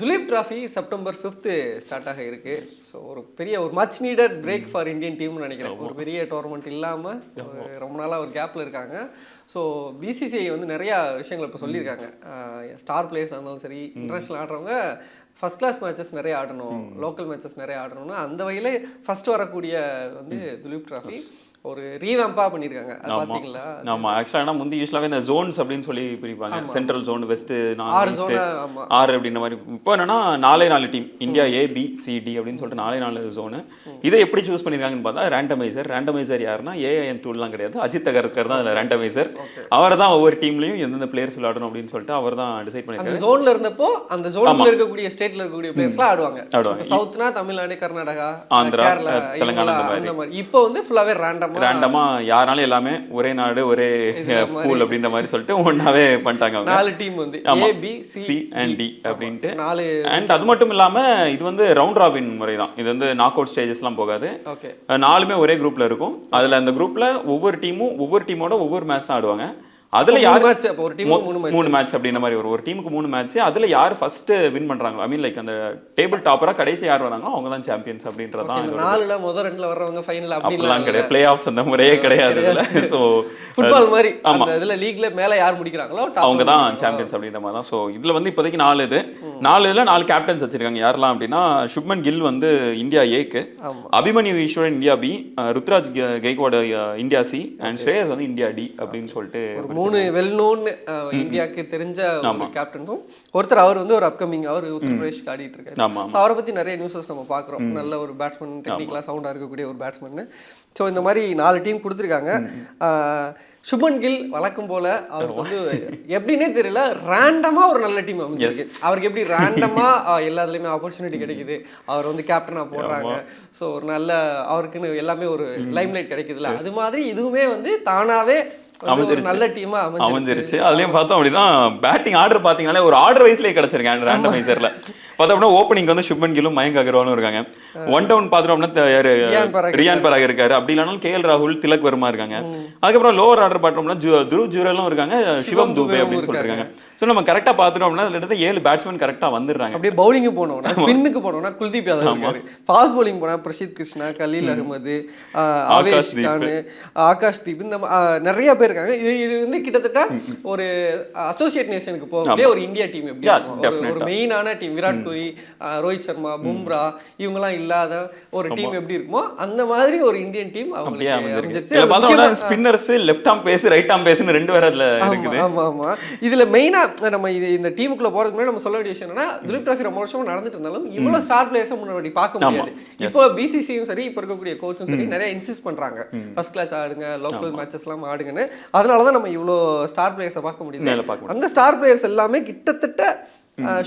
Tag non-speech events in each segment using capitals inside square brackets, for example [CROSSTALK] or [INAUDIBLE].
Duleep trophy September fifth start ஆக இருக்கு. So ஒரு பெரிய ஒரு much needed break for Indian டீம்னு நினைக்கிறேன். ஒரு பெரிய டோர்னமெண்ட் இல்லாமல் ரொம்ப நாளாக ஒரு கேப்பில் இருக்காங்க. ஸோ பிசிசிஐ வந்து நிறையா விஷயங்கள் இப்போ சொல்லியிருக்காங்க. ஸ்டார் பிளேயர்ஸ் இருந்தாலும் சரி இன்டர்நேஷனல் ஆடுறவங்க ஃபர்ஸ்ட் கிளாஸ் மேட்சஸ் நிறைய ஆடணும். லோக்கல் மேட்சஸ் நிறைய ஆடணும்னு அந்த வகையில் ஃபர்ஸ்ட் வரக்கூடிய வந்து துலீப் டிராஃபி. ஒரு ரீவேம்பா பண்ணியிருக்காங்க பார்த்தீங்களா ஆமா. ஆக்சுவலாக ஏன்னா முந்தி யூஸ்வலாகவே இந்த ஜோன்ஸ் அப்படின்னு சொல்லி பிரிப்பாங்க. சென்ட்ரல் ஜோன் வெஸ்ட் ஆறு. ஆறு அப்படின்ற மாதிரி. இப்போ என்னன்னா நாலே நாலு team India A B C D அப்படின்னு சொல்லிட்டு நாலே நாலு ஜோனு இதை எப்படி சூஸ் பண்ணிருக்காங்கன்னு பார்த்தா ரேண்டமைசர் ரேண்டமைசர் யாருன்னா ஏஐஎன் டூல்லாம் கிடையாது. அஜித் அகர்கர் தான் அதில் ரேண்டமைசர் அவர் தான் ஒவ்வொரு டீம்லையும் எந்தெந்த பிளேயர்ஸ் விளையாடணும் அப்படின்னு சொல்லிட்டு அவர் தான் டிசைட் அந்த பண்ணிருக்காரு. ஜோன்ல இருந்தப்போ அந்த ஜோன்ல இருக்கக்கூடிய ஸ்டேட்ல இருக்கக்கூடிய பிளேயர்ஸ்லாம் ஆடுவாங்க. சவுத்னா தமிழ்நாடு கர்நாடகா ஆந்திரா, தெலுங்கானா அந்த மாதிரி. இப்போ வந்து ஃபுல்லாவே ரேண்டமா ரேண்டமா யாருனாலும் எல்லாமே ஒரே நாடு ஒரே பூல் அப்படின்ற மாதிரி சொல்லிட்டு ஒன்னாவே பண்ணிட்டாங்க அவங்க. நாலு டீம் வந்து. A B C and D அப்படின்ட்டு. நாலு அண்ட் அது மட்டும் இல்லாம இது வந்து ரவுண்ட் ராபின் முறை தான் இது வந்து நாக் அவுட் ஸ்டேஜஸ்லாம் போகாது. நாலுமே ஒரே குரூப்ல இருக்கும். அதுல அந்த குரூப்ல ஒவ்வொரு டீமும் ஒவ்வொரு டீமோட ஒவ்வொரு மேட்ச் ஆடுவாங்க. அதுல யார் மேட்ச் ஒரு டீம் மூணு மேட்ச் மூணு மேட்ச் அப்படின்ற மாதிரி ஒரு ஒரு டீமுக்கு மூணு மேட்ச் அதுல யார் ஃபர்ஸ்ட் வின் பண்றாங்களோ ஐ மீன் லைக் அந்த டேபிள் டாப்பரா கடைசி யார் வராங்களோ அவங்க தான் சாம்பியன்ஸ் இந்த நாலுல முதல் ரெண்டுல வர்றவங்க ஃபைனல் அப்படிலாம் கிடையாது. பிளே ஆஃப்ஸ் அந்த முறையே [LAUGHS] கிடையாது இதுல ஸோ ஃபுட்பால் மாதிரி. ஆமா. இதுல லீக்ல மேல யார் முடிக்கிறாங்களோ அவங்க தான் சாம்பியன்ஸ் அப்படின்ற மாதிரி தான் ஸோ இதில் வந்து இப்போதைக்கு நாலு இது. நாலு இதில் நாலு கேப்டன்ஸ் வச்சிருக்காங்க. யாரெல்லாம் அப்படின்னா சுப்மன் கில் வந்து இந்தியா ஏக்கு. Abhimanyu Easwaran India B Ruturaj Gaikwad India C and Shreyas வந்து இந்தியா டி அப்படின்னு சொல்லிட்டு மூணு வெல் நோன் இந்தியாவுக்கு தெரிஞ்ச ஒரு கேப்டனும் ஒருத்தர் அவர் வந்து ஒரு அப்கமிங் அவர் உத்தரப்பிரதேஷ்க்கு ஆடிட்டு இருக்காரு. அவரை பத்தி நிறைய நியூஸஸ் நம்ம பார்க்குறோம். நல்ல ஒரு பேட்ஸ்மேன் டெக்னிக்கலாக சவுண்டாக இருக்கக்கூடிய ஒரு பேட்ஸ்மேன் ஸோ இந்த மாதிரி நாலு டீம் கொடுத்துருக்காங்க. ஆஹ் சுப்மன் கில் வழக்கம் போல அவருக்கு வந்து எப்படின்னே தெரியல ரேண்டமா ஒரு நல்ல டீம் அமைஞ்சிருக்கு. அவருக்கு எப்படி ரேண்டமா [LAUGHS] எல்லாத்துலயுமே ஆப்பர்ச்சுனிட்டி கிடைக்குது. அவர் வந்து கேப்டனா போடுறாங்க. ஸோ ஒரு நல்ல அவருக்குன்னு எல்லாமே ஒரு லைம் லைட் கிடைக்குதுல்ல. அது மாதிரி இதுவுமே வந்து தானாவே நல்ல டீமா அமைஞ்சிருக்கு அமைஞ்சிருச்சு. அதுலயும் பார்த்தோம் அப்படின்னா பேட்டிங் ஆர்டர் பாத்தீங்கன்னாலே ஒரு ஆர்டர் வைஸ்லேயே கிடைச்சிருக்கேன் ரேண்டமைசர்ல பார்த்தோம் அப்படின்னா ஓப்பனிங் வந்து சுப்மன் கில்லும் மயங்க் அகர்வாலும் இருக்காங்க. ஒன் டவுன் பார்த்தோம் அப்படின்னா ரியான் பராக் இருக்காரு. அப்படி இல்லைனாலும் கேஎல் ராகுல் திலக் வர்மா இருக்காங்க. அதுக்கப்புறம் லோவர் ஆர்டர் பார்த்தோம்னா துருவ் ஜூரலும் இருக்காங்க சிவம் தூபே அப்படின்னு சொல்லிருக்காங்க ஸோ நம்ம கரெக்டா பார்த்துட்டோம் அப்படின்னா அதுல இருந்து ஏழு பேட்ஸ்மேன் கரெக்டா வந்துடுறாங்க. அப்படியே பவுலிங்கு போனோம்னா ஸ்பின்னுக்கு போனோம்னா குல்தீப் யாதவ் ஃபாஸ்ட் பவுலிங் போனா பிரசித் கிருஷ்ணா கலீல் அகமது ஆவேஷ். கான் ஆகாஷ் தீப். இந்த நிறைய பேர் இருக்காங்க. இது இது வந்து கிட்டத்தட்ட ஒரு அசோசியேட் நேஷனுக்கு போகக்கூடிய ஒரு இந்தியா டீம் எப்படி ஒரு மெயினான டீம் விராட் கோலி ரோஹித் சர்மா பும்ரா இவங்கெல்லாம் இல்லாத ஒரு டீம் எப்படி இருக்குமோ அந்த மாதிரி ஒரு இந்தியன் டீம் முக்கியமா- spinners left arm pace right arm பேஸ்னு ரெண்டு பேர் அதுல இருக்குது. ஆமா ஆமா. இதுல மெயினா நம்ம இது இந்த டீமுக்குள்ள போறதுக்கு முன்னாடி நம்ம சொல்ல வேண்டிய விஷயம் என்னன்னா துலீப் டிராஃபி ரொம்ப வருஷமா நடந்துட்டு இருந்தாலும் இவ்வளவு ஸ்டார் பிளேயர்ஸை முன்னாடி பார்க்க முடியாது. இப்போ பிசிசியும் சரி இப்போ இருக்கக்கூடிய கோச்சும் சரி நிறைய இன்சிஸ்ட் பண்றாங்க. ஃபர்ஸ்ட் கிளாஸ் ஆடுங்க லோக்கல் மேட்சஸ் எல்லாம் ஆடுங்கன்னு. அதனால தான் நம்ம இவ்வளோ ஸ்டார் பிளேயர்ஸை பார்க்க முடியுது. அந்த ஸ்டார் பிளேயர்ஸ் எல்லாமே கிட்டத்தட்ட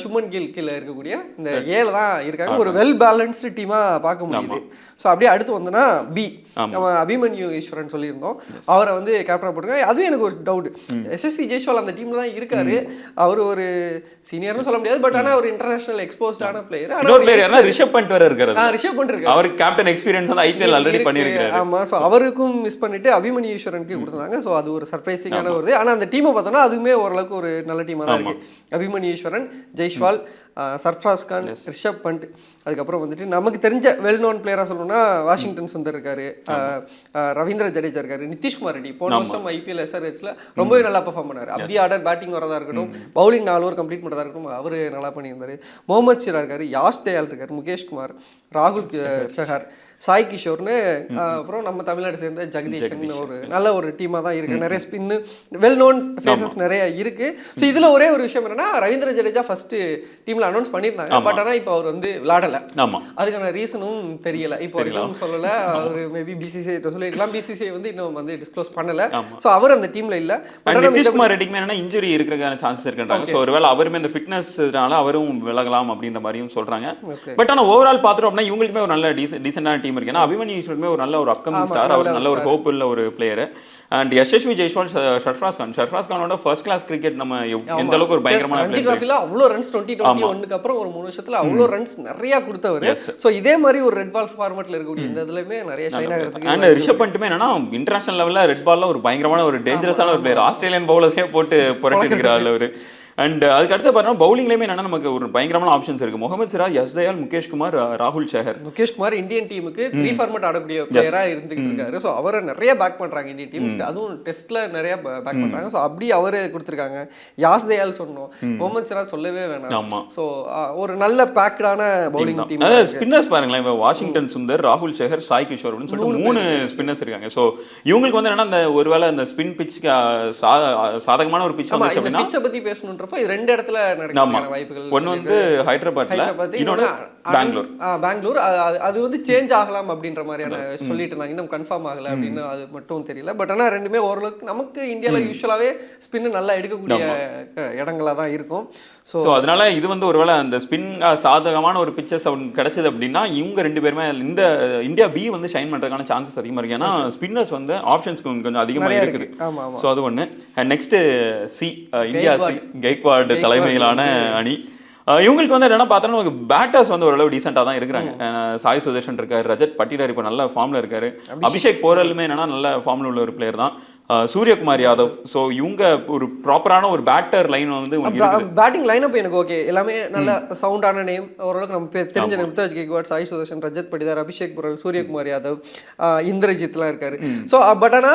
சுமன் கில் கீழே இருக்கக்கூடிய இந்த ஏல தான் இருக்காங்க. ஒரு வெல் பேலன்ஸ்டு டீமா பார்க்க முடியுது. ஸோ அப்படியே அடுத்து வந்தோன்னா பி நம்ம அபிமன்யு ஈஸ்வரன் சொல்லியிருந்தோம். அவரை வந்து கேப்டனா போட்டுருக்காங்க. அதுவும் எனக்கு ஒரு டவுட் எஸ்எஸ்வி ஜெய்ஸ்வால் அந்த டீம்ல தான் இருக்காரு. அவர் ஒரு சீனியர்னு சொல்ல முடியாது. பட் ஆனா ஒரு இன்டர்நேஷனல் எக்ஸ்போஸ்டான பிளேயர் இன்னொரு பிளேயர் ரிஷப் பண்ட் வேற இருக்காரு ரிஷப் பண்ணிருக்காரு அவருக்கு கேப்டன் எக்ஸ்பீரியன்ஸ் வந்து ஐபிஎல் ஆல்ரெடி. பண்ணியிருக்காரு ஆமா. சோ அவருக்கும் மிஸ் பண்ணிட்டு அபிமன்யு ஈஸ்வரனுக்கு கொடுத்தாங்க சோ அது ஒரு சர்ப்ரைசிங்கான ஒரு இது. ஆனா அந்த டீமை பார்த்தோம்னா அதுவுமே ஓரளவுக்கு ஒரு நல்ல டீமா தான் இருக்கு. அபிமன்யு ஈஸ்வரன் ஜெய்ஸ்வால் ஆஹ், சர்ஃப்ராஸ் கான் ரிஷப் பண்ட் அதுக்கப்புறம் வந்துட்டு நமக்கு தெரிஞ்ச வெல் நோன் பிளேயரா சொல்லணும்னா வாஷிங்டன் சுந்தர் இருக்காரு. ரவீந்திர ஜடேஜா இருக்காரு. நிதிஷ்குமார் ரெட்டி போன வருஷம் ஐபிஎல் எஸ்ஆர்ஹெச்ல ரொம்பவே நல்லா பெர்ஃபார்ம் பண்ணாரு. அப்படி ஆர்டர் பேட்டிங் வரதா இருக்கட்டும் பவுலிங் நாலு ஓவர் கம்ப்ளீட் பண்ணதா இருக்கட்டும் அவரு நல்லா பண்ணியிருந்தாரு. முகமது ஷிரா இருக்காரு யாஷ் தயால் இருக்காரு முகேஷ் குமார் ராகுல் சஹார். சாய் கிஷோர்னு அப்புறம் நம்ம தமிழ்நாடு சேர்ந்த ஜெகதீஷன் ஒரு நல்ல ஒரு டீமா தான் இருக்கு. நிறைய ஸ்பின்னு வெல் நோன் ஃபேஸஸ் நிறைய இருக்கு. ஸோ இதுல ஒரே ஒரு விஷயம் என்னன்னா ரவீந்திர ஜடேஜா ஃபர்ஸ்ட் டீம்ல அனௌன்ஸ் பண்ணியிருந்தாங்க. பட் ஆனா இப்போ அவர் வந்து விளையாடல. ஆமா. அதுக்கான ரீசனும் தெரியல. இப்போ வரைக்கும் சொல்லல. அவர் மேபி பிசிசிஐ சொல்லியிருக்கலாம். பிசிசிஐ வந்து இன்னும் வந்து டிஸ்க்ளோஸ் பண்ணல. ஸோ அவர் அந்த டீம்ல இல்ல. நிதிஷ்குமார் ரெட்டிக்குமே என்னன்னா இன்ஜுரி இருக்கிறதுக்கான சான்சஸ் இருக்குன்றாங்க. ஸோ ஒருவேளை அவருமே இந்த ஃபிட்னஸ்னால அவரும் விலகலாம் அப்படின்ற மாதிரியும் சொல்றாங்க. பட் ஆனா ஓவரால் பார்த்துட்டோம் அப்படின்னா இவங்களுக்குமே ஒரு நல்ல டீசென்டான டீம் இருக்கு. ஏன்னா அபிமன்யு ஈஸ்வருமே ஒரு நல்ல ஒரு அப்கமிங் ஸ்டார் அவர் நல்ல ஒரு ஹோப் உள்ள ஒரு பிளேயர் அண்ட் யசஸ்வி ஜெய்ஸ்வால் ஷர்ஃப்ராஸ் கான் ஷர்ஃப்ராஸ் கானோட ஃபர்ஸ்ட் கிளாஸ் கிரிக்கெட் நம்ம எந்த அளவுக்கு ஒரு பயங்கரமான ரஞ்சி டிராஃபில அவ்வளோ ரன்ஸ் டுவெண்ட்டி டுவெண்ட்டி ஒன்னுக்கு அப்புறம் ஒரு மூணு வருஷத்துல அவ்வளோ ரன்ஸ் நிறைய கொடுத்தவர். ஸோ இதே மாதிரி ஒரு ரெட் பால் ஃபார்மேட்ல இருக்கக்கூடிய இந்த இதுலயுமே நிறைய ஷைன் ஆகிறதுக்கு அண்ட் ரிஷப் பண்ணிட்டுமே என்னன்னா இன்டர்நேஷனல் லெவல்ல ரெட் பால்ல ஒரு பயங்கரமான ஒரு டேஞ்சரஸான ஒரு பிளேயர் ஆஸ்திரேலியன் பவுலர்ஸே போட்டு புரட்டி இருக்கிற ஆள் அவரு. அண்ட் அதுக்கு அடுத்து பார்த்தீங்கன்னா பவுலிங்லேயுமே என்னன்னா நமக்கு ஒரு பயங்கரமான ஆப்ஷன்ஸ் இருக்கு. முகமது சிராஜ் யஸ்தயால் முகேஷ் குமார் ராகுல் சேகர். முகேஷ் குமார் இந்தியன் டீமுக்கு த்ரீ ஃபார்மேட் ஆடக்கூடிய பிளேயரா இருந்துகிட்டு இருக்காரு. ஸோ அவரை நிறைய பேக் பண்றாங்க இந்தியன் டீம் அதுவும் டெஸ்ட்ல நிறைய பேக் பண்றாங்க. ஸோ அப்படி அவரு கொடுத்துருக்காங்க. யாஸ் தயால் சொன்னோம் முகமது சிராஜ் சொல்லவே வேணாம். ஆமா. ஸோ ஒரு நல்ல பேக்கடான பவுலிங் டீம் அதாவது ஸ்பின்னர்ஸ் பாருங்களேன். இப்போ வாஷிங்டன் சுந்தர் ராகுல் சேகர் சாய் கிஷோர் அப்படின்னு சொல்லிட்டு மூணு ஸ்பின்னர்ஸ் இருக்காங்க. ஸோ இவங்களுக்கு வந்து என்னன்னா அந்த ஒருவேளை அந்த ஸ்பின் பிச்சுக்கு சாதகமான ஒரு பிச் வந்துச்சு அப்படின்னா பிச்சை பத்தி பேசணுன்றப்போ இது ரெண்டு இடத்துல நடக்கிறதுக்கான வாய்ப்புகள் ஒன்னு வந்து ஹைதராபாத்ல ஹைதராபாத் இன்னொன்னு பெங்களூர். பெங்களூர். அது- வந்து சேஞ்ச் ஆகலாம் அப்படின்ற மாதிரியான சொல்லிட்டு இருந்தாங்க. இன்னும் கன்ஃபார்ம் ஆகல அப்படின்னு அது மட்டும் தெரியல. பட் ஆனா ரெண்டுமே ஓரளவுக்கு நமக்கு இந்தியால யூஸ்வலாவே ஸ்பின் நல்லா எடுக்கக்கூடிய அஹ், இடங்களா தான் இருக்கும். ஸோ அதனால இது வந்து ஒருவேளை அந்த ஸ்பின் சாதகமான ஒரு பிக்சர்ஸ் அவனுக்கு கிடைச்சது அப்படின்னா இவங்க ரெண்டு பேருமே இந்த இந்தியா பி வந்து ஷைன் பண்றதுக்கான சான்சஸ் அதிகமா இருக்கு. ஏன்னா ஸ்பின்னர்ஸ் வந்து ஆப்ஷன்ஸ் கொஞ்சம் அதிகமா நிறைய இருக்குது. ஸோ அது ஒன்று next C India C Gaikwad தலைமையிலான அணி. இவங்களுக்கு வந்து என்னன்னா பார்த்தோன்னா நமக்கு பேட்டர்ஸ் வந்து ஓரளவு டீசெண்டாக தான் இருக்கிறாங்க. சாய் சுதர்ஷன் இருக்காரு ரஜத் பட்டிலர் இப்போ நல்ல ஃபார்ம்ல இருக்காரு. அபிஷேக். போரலுமே என்னன்னா நல்ல ஃபார்ம்ல உள்ள ஒரு பிளேயர் தான். சூரியகுமார் யாதவ். ஸோ இவங்க ஒரு ப்ராப்பரான ஒரு பேட்டர் லைன் வந்து பேட்டிங் லைனப் எனக்கு ஓகே எல்லாமே நல்ல சவுண்டான நேம் ஓரளவுக்கு நம்ம தெரிஞ்ச நேம் முத்தாஜ் கேக்வாட் சாய் சுதர்ஷன் ரஜத் படிதார் அபிஷேக் புரல் சூரியகுமார் யாதவ் இந்திரஜித்லாம் இருக்காரு. ஸோ பட் ஆனா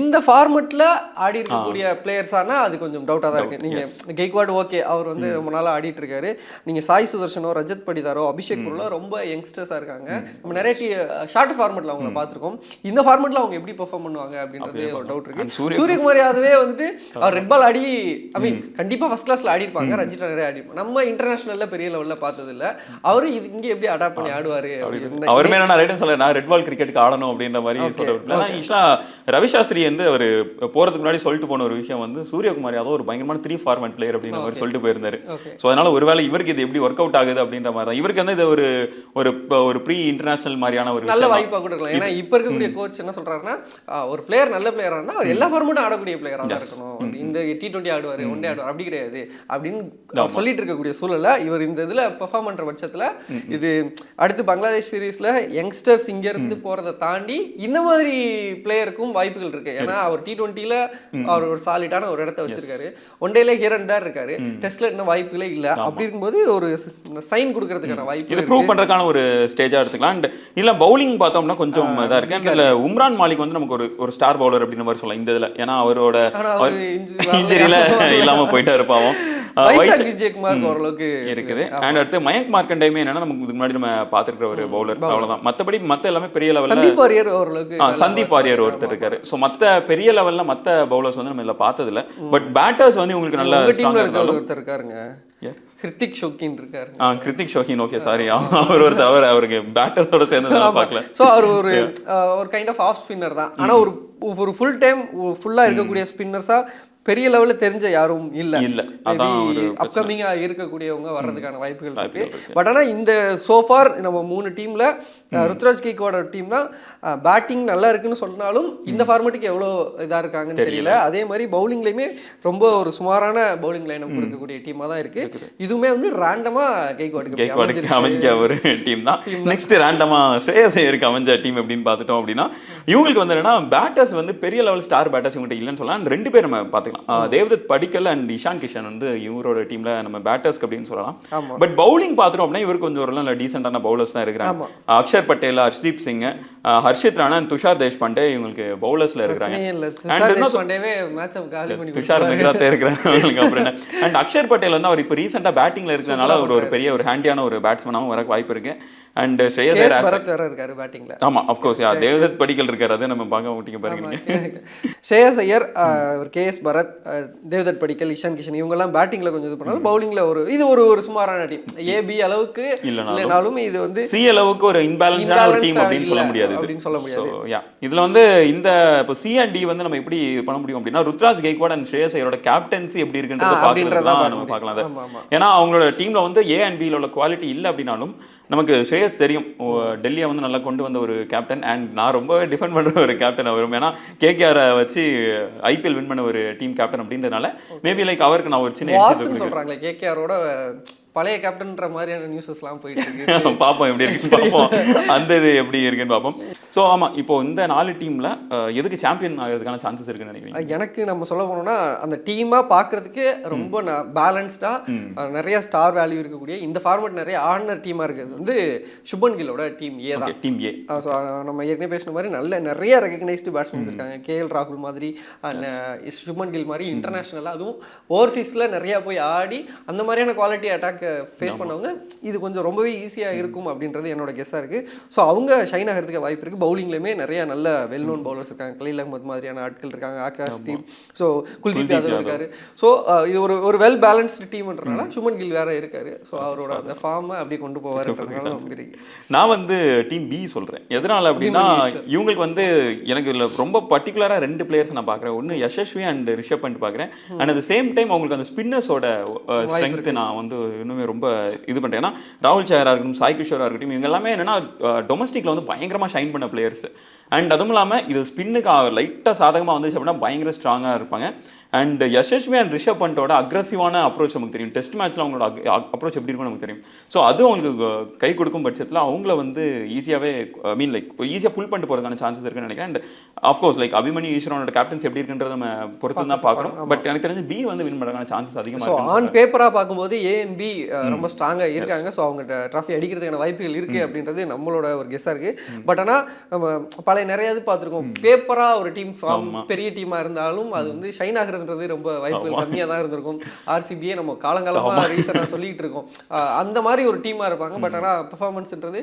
இந்த ஃபார்மெட்ல ஆடி இருக்கக்கூடிய பிளேயர்ஸ் ஆனா அது கொஞ்சம் டவுட்டாக தான் இருக்கு. நீங்க கெய்க்வாட் ஓகே அவர் வந்து ரொம்ப நாளா ஆடிட்டு இருக்காரு. நீங்க சாய் சுதர்ஷனோ ரஜத் படிதாரோ அபிஷேக் புரலோ ரொம்ப யங்ஸ்டர்ஸா இருக்காங்க. நம்ம நிறைய ஷார்ட் ஃபார்மெட்ல அவங்கள பார்த்திருக்கோம். இந்த ஃபார்மெட்ல அவங்க எப்படி பெர்ஃபார்ம் பண்ணுவாங்க அப்படின்றது ஒரு டவுட் சூரிய- சூரியகுமார் யாதவே வந்துட்டு அவர் ரெட் பால் ஆடி ஐ மீன் கண்டிப்பா ஃபர்ஸ்ட் கிளாஸ்ல ஆடி இருப்பாங்க ரஞ்சித் நிறைய ஆடி நம்ம இன்டர்நேஷனல்ல பெரிய லெவல்ல பார்த்தது இல்ல அவரு இது இங்க எப்படி அடாப்ட் பண்ணி ஆடுவாரு அவருமே என்ன ரைட்னு சொல்ல நான் ரெட் பால் கிரிக்கெட்டுக்கு ஆடணும் அப்படின்ற மாதிரி சொல்லிட்டு ஏன்னா ஈஷா ரவி சாஸ்திரி வந்து அவர் போறதுக்கு முன்னாடி சொல்லிட்டு போன ஒரு விஷயம் வந்து சூரியகுமார் யாதவ் ஒரு பயங்கரமான த்ரீ ஃபார்மேட் பிளேயர் அப்படின்ற மாதிரி சொல்லிட்டு போயிருந்தாரு. ஸோ அதனால ஒருவேளை இவருக்கு இது எப்படி ஒர்க் அவுட் ஆகுது அப்படின்ற மாதிரி தான். இவருக்கு வந்து இது ஒரு ஒரு ஒரு ப்ரீ இன்டர்நேஷனல் மாதிரியான ஒரு நல்ல விஷயம் தான். வாய்ப்பா கூட இருக்கலாம். ஏன்னா இப்ப இருக்கக்கூடிய கோச் என்ன சொல்றாருன்னா ஒரு பிளேயர் நல்ல பிளேயரா இருந்தா அவர் எல்லா ஃபார்மட்டும் ஆடக்கூடிய பிளேயரா தான் இருக்கணும். இந்த டி டுவெண்ட்டி ஆடுவாரு ஒன் டே ஆடுவார் அப்படி கிடையாது. அப்படின்னு சொல்லிட்டு இருக்கக்கூடிய சூழல்ல இவர் இந்த இதுல பெர்ஃபார்ம் பண்ற பட்சத்துல இது அடுத்து பங்களாதேஷ் சீரீஸ்ல யங்ஸ்டர்ஸ் இங்க இருந்து போறதை தாண்டி இந்த மாதிரி பிளேயருக்கும் வாய்ப்புகள் இருக்கு. ஏன்னா அவர் டி டுவெண்ட்டில அவர் ஒரு சாலிடான ஒரு இடத்த வச்சிருக்காரு. ஒன் டேல அண்ட் தேர் இருக்காரு. டெஸ்ட்ல இன்னும் வாய்ப்புகளே இல்ல. அப்படி இருக்கும்போது ஒரு சைன் கொடுக்கறதுக்கான வாய்ப்பு இது ப்ரூவ் பண்றதுக்கான ஒரு ஸ்டேஜா எடுத்துக்கலாம். அண்ட் இல்ல பவுலிங் பார்த்தோம்னா கொஞ்சம் இதா இருக்கு. உம்ரான் மாலிக் வந்து நமக்கு ஒரு ஒரு ஸ்டார் பவுலர் அப்படின்ற மாதிரி சொல்லலாம் இந்த இதுல. ஏன்னா அவரோட இன்ஜுரியில [LAUGHS] இல்லாம போயிட்டா இருப்பாவும் [LAUGHS] இருக்குது. அண்ட் அடுத்து மயங்க் மார்க்கண்டையுமே என்னன்னா நமக்கு இதுக்கு முன்னாடி நம்ம பார்த்துருக்கிற ஒரு பவுலர் அவ்வளவுதான். மத்தபடி மத்த எல்லாமே பெரிய லெவல்ல சந்தீப் வாரியர் ஓரளவுக்கு ஆ, சந்தீப் வாரியர் ஒருத்தர் இருக்காரு. சோ மத்த பெரிய லெவல்ல மத்த பவுலர்ஸ் வந்து நம்ம இதுல பார்த்தது இல்ல பட் பேட்டர்ஸ் வந்து உங்களுக்கு நல்ல ஒருத்தர் இருக்காருங்க. ஹிருத்திக் ஷோக்கின் இருக்காரு ஆ கிருத்திக் ஷோஹின் ஓகே சாரி அவர் ஒரு தவிர அவருக்கு பேட்டர்ஸோட சேர்ந்து நான் பார்க்கல. சோ அவர் ஒரு ஒரு கைண்ட் ஆஃப் ஆஃப் ஸ்பின்னர் தான். ஆனா ஒரு ஒரு ஃபுல் டைம் ஃபுல்லா இருக்கக்கூடிய ஸ்பின்னர்ஸா பெரிய லெவல்ல தெரிஞ்ச யாரும் இல்ல. இல்ல. அதான் ஒரு பிரச்சனை. அப்கமிங்கா இருக்கக்கூடியவங்க வர்றதுக்கான வாய்ப்புகள் இருக்கு. இருக்கு. பட் ஆனா இந்த சோஃபார் நம்ம மூணு டீம்ல ருத்ராஜ் கேக்கோட டீம் தான் பேட்டிங் நல்லா இருக்குன்னு சொன்னாலும் இந்த ஃபார்மேட்டுக்கு எவ்வளவு இதா இருக்காங்கன்னு தெரியல. அதே மாதிரி பவுலிங்லயுமே ரொம்ப ஒரு சுமாரான பவுலிங் லைனம் கொடுக்கக்கூடிய டீமா தான் இருக்கு. இதுவுமே வந்து ரேண்டமா கேக்வாட்டுக்கு கேக்வாடுக்கு அமைஞ்ச ஒரு டீம் தான். நெக்ஸ்ட் ரேண்டமா ஸ்ரேயஸ் ஐயருக்கு அமைஞ்ச டீம் அப்படின்னு பார்த்துட்டோம் அப்படின்னா இவங்களுக்கு வந்து என்னன்னா பேட்டர்ஸ் வந்து பெரிய லெவல் ஸ்டார் பேட்டர்ஸ் இவங்ககிட்ட இல்லைன்னு சொல்லலாம். ரெண்டு பேர் நம்ம பார்த்துக்கலாம். தேவ்தத் படிக்கல் அண்ட் இஷான் கிஷன் வந்து இவரோட டீம்ல நம்ம பேட்டர்ஸ்க்கு அப்படின்னு சொல்லலாம். பட் பவுலிங் பார்த்துட்டோம் அப்படின்னா இவருக்கு கொஞ்சம் ஒரு நல்ல டீசென்டான பவுலர்ஸ் தான் இருக்கிறாங்க. அக்ஷர் பட்டேல் ஹர்ஷ்தீப் சிங் ஹர்ஷித் ராணா and துஷார் தேஷ்பாண்டே இவங்களுக்கு பவுலர்ஸ்ல இருக்கிறாங்க. துஷார் இருக்கிறாரு. அவங்களுக்கு அப்புறம் என்ன? அண்ட் அக்ஷர் பட்டேல் வந்து அவர் இப்போ ரீசெண்டாக பேட்டிங்ல இருக்கிறனால அவர் ஒரு பெரிய ஒரு ஹேண்டியான ஒரு பேட்ஸ்மேனாகவும் வர வாய்ப்பு இருக்கு. அண்ட் ஸ்ரேயஸ் வேற இருக்காரு பேட்டிங்ல ஆமா அஃப்கோர்ஸ் யா தேவதத் படிக்கல் இருக்காரு அதை நம்ம பார்க்க மாட்டீங்க பாருங்க. [LAUGHS] ஸ்ரேயஸ் ஐயர் கே எஸ் பரத். அஹ், தேவ்தத் படிக்கல் இஷான் கிஷன் இவங்கெல்லாம் பேட்டிங்ல கொஞ்சம் இது பண்ணாலும் பவுலிங்ல ஒரு இது ஒரு ஒரு சுமாரான டீம் ஏபி அளவுக்கு இல்லைனாலும். இது வந்து சி அளவுக்கு ஒரு இன்பேலன்ஸான ஒரு டீம் அப்படின்னு சொல்ல முடியாது அப்படின்னு சொல்ல முடியாது. யா இதுல வந்து இந்த இப்போ சி அண்ட் டி வந்து நம்ம எப்படி பண்ண முடியும் அப்படின்னா ருத்ராஜ் கெய்க்வாட் அண்ட் ஸ்ரேயஸ் ஐயரோட கேப்டன்சி எப்படி இருக்குன்றது ஆ, அப்படின்றத பார்க்கறது தான் பார்க்க நம்ம. பார்க்கலாம். ஏன்னா அவங்களோட டீம்ல வந்து ஏ அண்ட் பியில் உள்ள குவாலிட்டி இல்லை அப்படின்னாலும் நமக்கு ஸ்ரேயஸ் தெரியும். டெல்லியை வந்து நல்லா கொண்டு வந்த ஒரு கேப்டன் அண்ட் நான் ரொம்ப டிஃபெண்ட் பண்ற ஒரு கேப்டன் அவரும் ஏன்னா கேகேஆரை வச்சு ஐபிஎல் வின் பண்ண ஒரு டீம் கேப்டன் அப்படின்றதுனால மேபி லைக் அவருக்கு நான் ஒரு சின்ன. சொல்றாங்களே கேகேஆரோட பழைய கேப்டன்ற மாதிரியான நியூஸஸ்லாம் போயிட்டு இருக்கு. [LAUGHS] பார்ப்போம் எப்படி இருக்குன்னு பார்ப்போம். அந்த இது எப்படி இருக்குன்னு பார்ப்போம். ஸோ ஆமாம் இப்போ இந்த நாலு டீமில் எதுக்கு சாம்பியன் ஆகிறதுக்கான சான்சஸ் இருக்குன்னு நினைக்கிறீங்க? எனக்கு நம்ம சொல்ல போனோம்னா அந்த டீமாக பார்க்கறதுக்கு ரொம்ப பேலன்ஸ்டாக நிறைய ஸ்டார் வேல்யூ இருக்கக்கூடிய இந்த ஃபார்மேட் நிறைய ஆடின டீமாக இருக்குது வந்து சுபன் கில்லோட டீம் ஏ தான். டீம் ஏ ஆ, நம்ம ஏற்கனவே பேசின மாதிரி நல்ல நிறைய ரெகக்னைஸ்டு பேட்ஸ்மேன்ஸ் இருக்காங்க. கேஎல் ராகுல் மாதிரி ந- சுப்மன் கில் மாதிரி இன்டர்நேஷனலாக அதுவும் ஓவர்சீஸில் நிறைய போய் ஆடி அந்த மாதிரியான குவாலிட்டி அட்டாக் ஃபேஸ் பண்ணவங்க இது கொஞ்சம் ரொம்பவே ஈஸியாக இருக்கும் அப்படின்றது என்னோட கெஸ்ஸாக இருக்குது ஸோ அவங்க ஷைன் ஆகிறதுக்கு வாய்ப்பு இருக்குது பவுலிங்லேயுமே நிறைய நல்ல வெல் நோன் பவுலர்ஸ் இருக்காங்க. கலீல் அகமது மாதிரியான ஆட்கள் இருக்காங்க. ஆகாஷ் தீப் ஸோ குல்தீப் யாதவ் இருக்காரு. ஸோ இது ஒரு ஒரு வெல் பேலன்ஸ்டு டீம்ன்றனால சுமன் கில் வேற இருக்காரு. ஸோ அவரோட அந்த ஃபார்மை அப்படியே கொண்டு போவாருன்றதுனால [LAUGHS] நான் வந்து டீம் பி சொல்றேன். எதனால அப்படின்னா இவங்களுக்கு வந்து எனக்கு இதுல ரொம்ப பர்டிகுலரா ரெண்டு பிளேயர்ஸ் நான் பார்க்குறேன் ஒன்று யசஸ்வி அண்ட் ரிஷப் பண்ணிட்டு பார்க்குறேன் அண்ட் அட் சேம் டைம் அவங்களுக்கு அந்த ஸ்பின்னர்ஸோட ஸ்ட்ரென்த் நான் வந்து இன்னுமே ரொம்ப இது பண்றேன். ஏன்னா ராகுல் சேரா இருக்கட்டும் சாய் கிஷோரா இருக்கட்டும் இவங்க எல்லாமே என்னன்னா டொமஸ்டிக்ல வந்து பயங்கரமா ஷைன் பண்ண பிளேயர்ஸ் அண்ட் அதுவும் இல்லாமல் இது ஸ்பின்னுக்கு லைட்டாக சாதகமாக வந்துச்சு அப்படின்னா பயங்கர ஸ்ட்ராங்காக இருப்பாங்க. அண்ட் யசஸ்வி அண்ட் ரிஷப் பண்டோட அக்ரஸிவான அப்ரோச் நமக்கு தெரியும். டெஸ்ட் மேட்ச்ல அவங்களோட அப்ரோச் எப்படி இருக்கும் நமக்கு தெரியும். ஸோ அது அவங்களுக்கு அஹ், கை கொடுக்கும் பட்சத்தில் அவங்கள வந்து ஈஸியாகவே ஐ மீன் லைக் ஈஸியாக புல் பண்ணிட்டு போகிறதுக்கான சான்சஸ் இருக்குன்னு நினைக்கிறேன். And of course like Abhimanyu ஈஸ்வரனோட captains எப்படி இருக்குன்றத நம்ம பொறுத்து தான் பார்க்குறோம் பட் எனக்கு தெரிஞ்சு பி வந்து வின் பண்ணுறதுக்கான சான்சஸ் அதிகமாக ஆன் பேப்பராக பார்க்கும்போது ஏஎன்பி ரொம்ப ஸ்ட்ராங்காக இருக்காங்க. ஸோ அவங்க ட்ராஃபி அடிக்கிறதுக்கான வாய்ப்புகள் இருக்குது அப்படின்றது நம்மளோட ஒரு கெஸ்ஸாக இருக்குது பட் ஆனால் நம்ம பழைய நிறைய இது பார்த்துருக்கோம். பேப்பராக ஒரு டீம் ஃபார்ம் பெரிய டீமாக இருந்தாலும் அது வந்து ஷைன் ஆகுறதுன்றது ரொம்ப வாய்ப்புகள் கம்மியாக தான் இருந்திருக்கும். ஆர்சிபியே நம்ம காலங்காலமாக ரீசனாக சொல்லிட்டு இருக்கோம். அந்த மாதிரி ஒரு டீமாக இருப்பாங்க. பட் ஆனால் பெர்ஃபார்மன்ஸ்ன்றது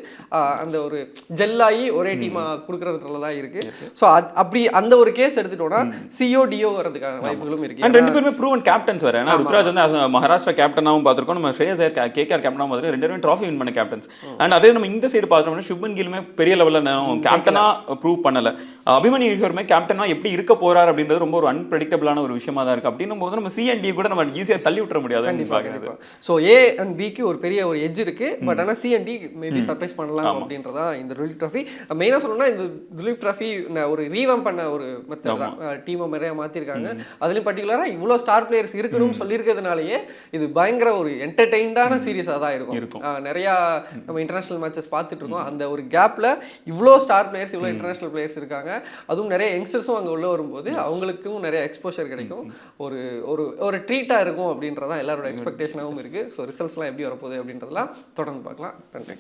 அந்த ஒரு ஜெல்லாகி ஒரே டீமாக கொடுக்குறதுல தான் இருக்குது ஸோ அப்படி அந்த ஒரு கேஸ் எடுத்துட்டோம்னா சிஓ டிஓ வரதுக்கான வாய்ப்புகளும் இருக்கு. அண்ட் ரெண்டு பேருமே ப்ரூவன் கேப்டன்ஸ் வேற. ஏன்னா ருத்ராஜ் வந்து மகாராஷ்டிரா கேப்டனாகவும் பார்த்திருக்கோம். நம்ம ஸ்ரேயஸ் ஐயர் கேகேஆர் கேப்டனாகவும் பார்த்துருக்கோம். ரெண்டு பேரும் ட்ராஃபி வின் பண்ண கேப்டன்ஸ் அண்ட் அதே நம்ம இந்த சைடு பார்த்தோம்னா சுப்மன் கிலுமே பெரிய லெவலில் கேப்டனா ப்ரூவ் பண்ணல. அபிமன்யு ஈஸ்வருமே கேப்டனா எப்படி இருக்க போறார் அப்படின்றது ரொம்ப ஒரு அன்பிரடிக்டபிளான ஒரு விஷயமா. தான் இருக்கு. அப்படின்னும் போது நம்ம சிஎன்டி கூட நம்ம ஈஸியாக தள்ளி விட்டுற முடியாது பார்க்குறது. ஸோ ஏ அண்ட் பிக்கு ஒரு பெரிய ஒரு எட்ஜ் இருக்கு. பட் ஆனால் C and D maybe surprise பண்ணலாம் அப்படின்றதா இந்த துலிப் ட்ராஃபி மெயினாக சொல்லணும்னா இந்த துலிப் ட்ராஃபி ஒரு ரீவம் பண்ண ஒரு மெத்தட் தான். டீமை நிறைய மாற்றிருக்காங்க அதுலேயும் பர்டிகுலராக இவ்வளோ ஸ்டார் பிளேயர்ஸ் இருக்கணும்னு சொல்லியிருக்கிறதுனாலயே இது பயங்கர ஒரு என்டர்டெயின்டான சீரியஸாக தான் இருக்கும். நிறையா நம்ம இன்டர்நேஷனல் மேட்சஸ் பார்த்துட்டு இருக்கோம். அந்த ஒரு கேப்பில் இவ்வளோ ஸ்டார் பிளேயர்ஸ் இவ்வளோ இன்டர்நேஷனல் பிளேயர்ஸ் இருக்காங்க. அதுவும் நிறைய யங்ஸ்டர்ஸும் அங்கே உள்ள வரும்போது அவங்களுக்கும் நிறைய எக்ஸ்போஷர் கிடைக்கும். ஒரு ஒரு ஒரு ட்ரீட்டாக இருக்கும் அப்படின்றதான் எல்லாரோட எக்ஸ்பெக்டேஷனாகவும் இருக்குது ஸோ ரிசல்ட்ஸ்லாம் எப்படி வரப்போகுது அப்படின்றதெல்லாம் தொடர்ந்து பார்க்கலாம். நன்றி.